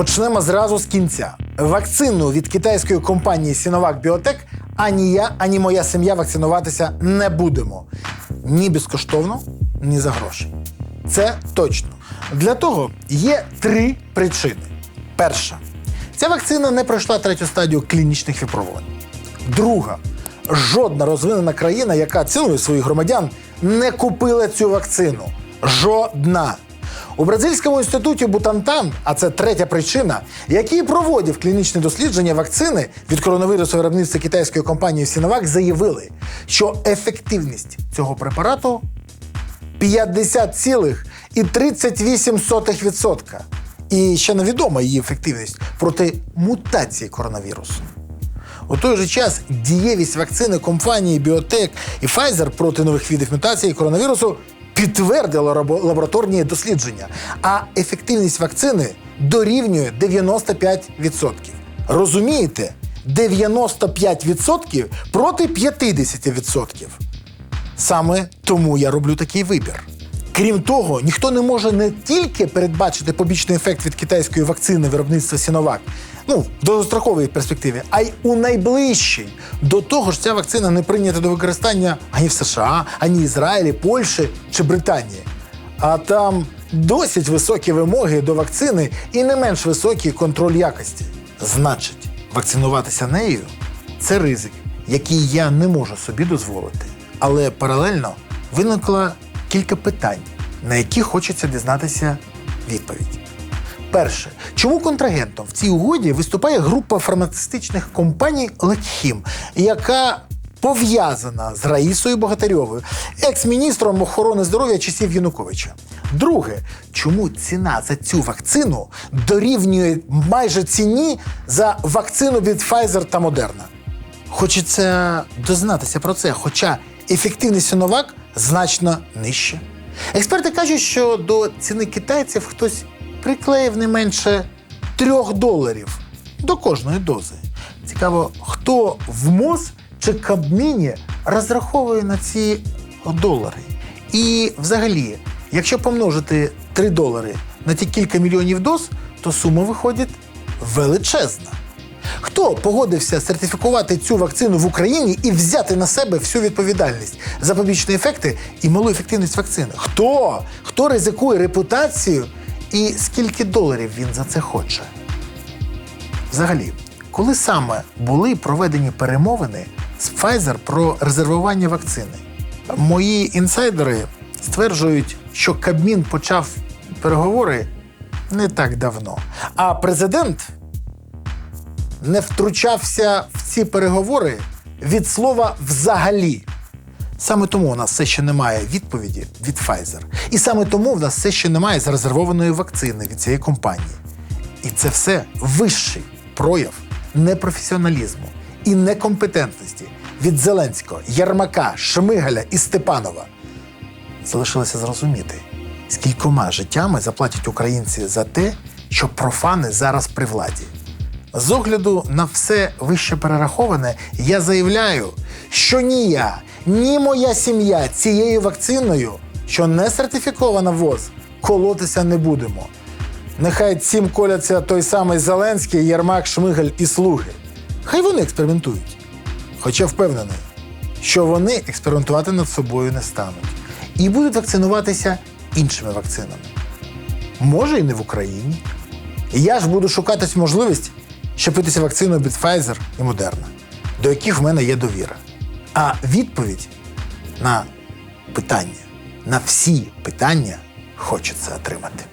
Почнемо зразу з кінця. Вакцину від китайської компанії Sinovac Biotech ані я, ані моя сім'я вакцинуватися не будемо. Ні безкоштовно, ні за гроші. Це точно. Для того є три причини. Перша, ця вакцина не пройшла третю стадію клінічних випробувань. Друга, жодна розвинена країна, яка цінує своїх громадян, не купила цю вакцину. Жодна. У бразильському інституті Бутантан, а це третя причина, який проводив клінічне дослідження вакцини від коронавірусу виробництва китайської компанії Sinovac, заявили, що ефективність цього препарату 50,38%. І ще невідома її ефективність проти мутації коронавірусу. У той же час дієвість вакцини компанії Biotech і Pfizer проти нових видів мутації коронавірусу підтвердило лабораторні дослідження, а ефективність вакцини дорівнює 95%. Розумієте? 95% проти 50%. Саме тому я роблю такий вибір. Крім того, ніхто не може не тільки передбачити побічний ефект від китайської вакцини виробництва Sinovac, ну, в довгостроковій перспективі, а й у найближчій. До того ж, ця вакцина не прийнята до використання ані в США, ані Ізраїлі, Польщі чи Британії. А там досить високі вимоги до вакцини і не менш високий контроль якості. Значить, вакцинуватися нею це ризик, який я не можу собі дозволити. Але паралельно виникло кілька питань, на які хочеться дізнатися відповідь. Перше, чому контрагентом в цій угоді виступає група фармацевтичних компаній Лекхім, яка пов'язана з Раїсою Богатирьовою, екс-міністром охорони здоров'я часів Януковича? Друге, чому ціна за цю вакцину дорівнює майже ціні за вакцину від Pfizer та Moderna? Хочеться дознатися про це, хоча ефективність Sinovac значно нижча. Експерти кажуть, що до ціни китайців хтось приклеїв не менше трьох доларів до кожної дози. Цікаво, хто в МОЗ чи Кабміні розраховує на ці долари. І взагалі, якщо помножити 3 долари на ті кілька мільйонів доз, то сума виходить величезна. Хто погодився сертифікувати цю вакцину в Україні і взяти на себе всю відповідальність за побічні ефекти і малу ефективність вакцини? Хто? Хто ризикує репутацію і скільки доларів він за це хоче? Взагалі, коли саме були проведені перемовини з Pfizer про резервування вакцини? Мої інсайдери стверджують, що Кабмін почав переговори не так давно. А президент не втручався в ці переговори від слова взагалі. Саме тому у нас все ще немає відповіді від Pfizer. І саме тому в нас все ще немає зарезервованої вакцини від цієї компанії. І це все вищий прояв непрофесіоналізму і некомпетентності від Зеленського, Ярмака, Шмигаля і Степанова. Залишилося зрозуміти, скількома життями заплатять українці за те, що профани зараз при владі. З огляду на все вище перераховане, я заявляю, що ні я, ні моя сім'я цією вакциною, що не сертифікована ВОЗ, колотися не будемо. Нехай цим коляться той самий Зеленський, Єрмак, Шмигаль і слуги. Хай вони експериментують. Хоча впевнений, що вони експериментувати над собою не стануть і будуть вакцинуватися іншими вакцинами. Може, і не в Україні. Я ж буду шукати можливість щепитися вакциною від Pfizer і Moderna, до яких в мене є довіра. А відповідь на питання, на всі питання хочеться отримати.